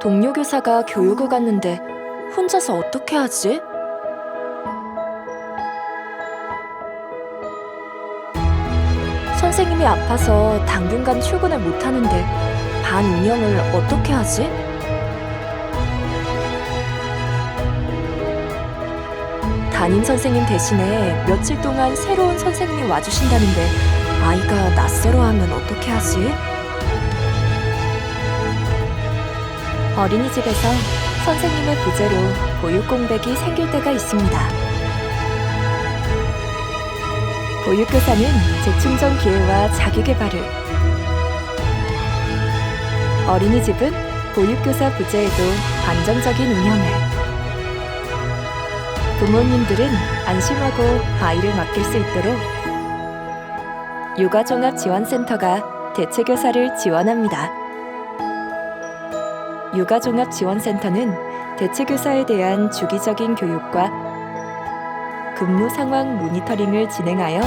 동료 교사가 교육을 갔는데 혼자서 어떻게 하지? 선생님이 아파서 당분간 출근을 못 하는데 반 운영을 어떻게 하지? 담임 선생님 대신에 며칠 동안 새로운 선생님이 와주신다는데 아이가 낯설어하면 어떻게 하지? 어린이집에서 선생님의 부재로 보육 공백이 생길 때가 있습니다. 보육교사는 재충전 기회와 자기 개발을 어린이집은 보육교사 부재에도 안정적인 운영을 부모님들은 안심하고 아이를 맡길 수 있도록 육아종합지원센터가 대체교사를 지원합니다. 육아종합지원센터는 대체교사에 대한 주기적인 교육과 근무 상황 모니터링을 진행하여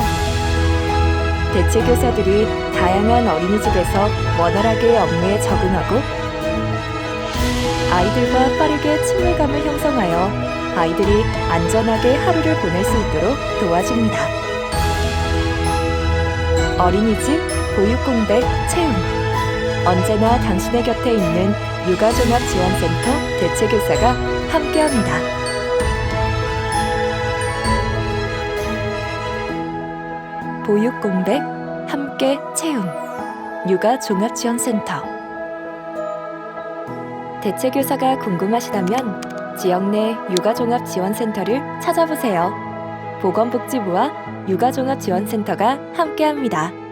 대체교사들이 다양한 어린이집에서 원활하게 업무에 적응하고 아이들과 빠르게 친밀감을 형성하여 아이들이 안전하게 하루를 보낼 수 있도록 도와줍니다. 어린이집 보육 공백 채움 언제나 당신의 곁에 있는 육아종합지원센터 대체교사가 함께합니다. 보육 공백 함께 채움 육아종합지원센터 대체교사가 궁금하시다면 지역 내 육아종합지원센터를 찾아보세요. 보건복지부와 육아종합지원센터가 함께합니다.